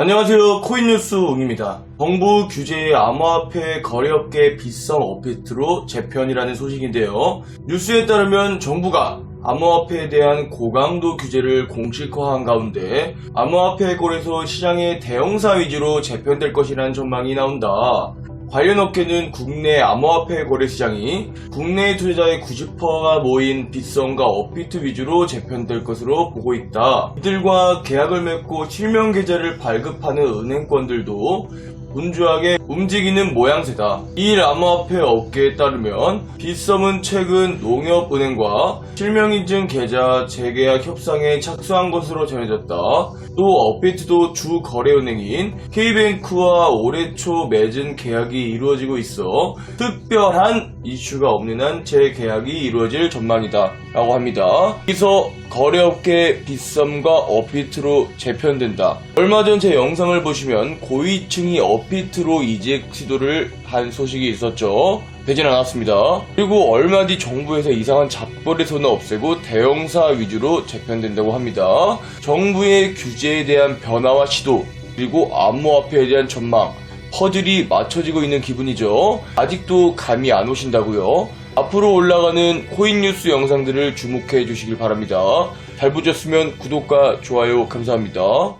안녕하세요. 코인뉴스 웅입니다. 정부 규제의 암호화폐 거래업계 비성 업비트로 재편이라는 소식인데요. 뉴스에 따르면 정부가 암호화폐에 대한 고강도 규제를 공식화한 가운데 암호화폐 거래소 시장의 대형사 위주로 재편될 것이라는 전망이 나온다. 관련 업계는 국내 암호화폐 거래 시장이 국내 투자자의 90%가 모인 빗성과 업비트 위주로 재편될 것으로 보고 있다. 이들과 계약을 맺고 실명 계좌를 발급하는 은행권들도 분주하게 움직이는 모양새다. 이 암호화폐 업계에 따르면 빗썸은 최근 농협은행과 실명인증 계좌 재계약 협상에 착수한 것으로 전해졌다. 또 업비트도 주 거래은행인 K뱅크와 올해 초 맺은 계약이 이루어지고 있어 특별한 이슈가 없는 한 재계약이 이루어질 전망이다. 라고 합니다. 여기서 거래업계 빗썸과 업비트로 재편된다. 얼마 전 제 영상을 보시면 고위층이 업 비트로 이직 시도를 한 소식이 있었죠. 되진 않았습니다. 그리고 얼마 뒤 정부에서 이상한 잡거래소는 없애고 대형사 위주로 재편된다고 합니다. 정부의 규제에 대한 변화와 시도, 그리고 암호화폐에 대한 전망, 퍼즐이 맞춰지고 있는 기분이죠. 아직도 감이 안 오신다고요? 앞으로 올라가는 코인 뉴스 영상들을 주목해 주시길 바랍니다. 잘 보셨으면 구독과 좋아요 감사합니다.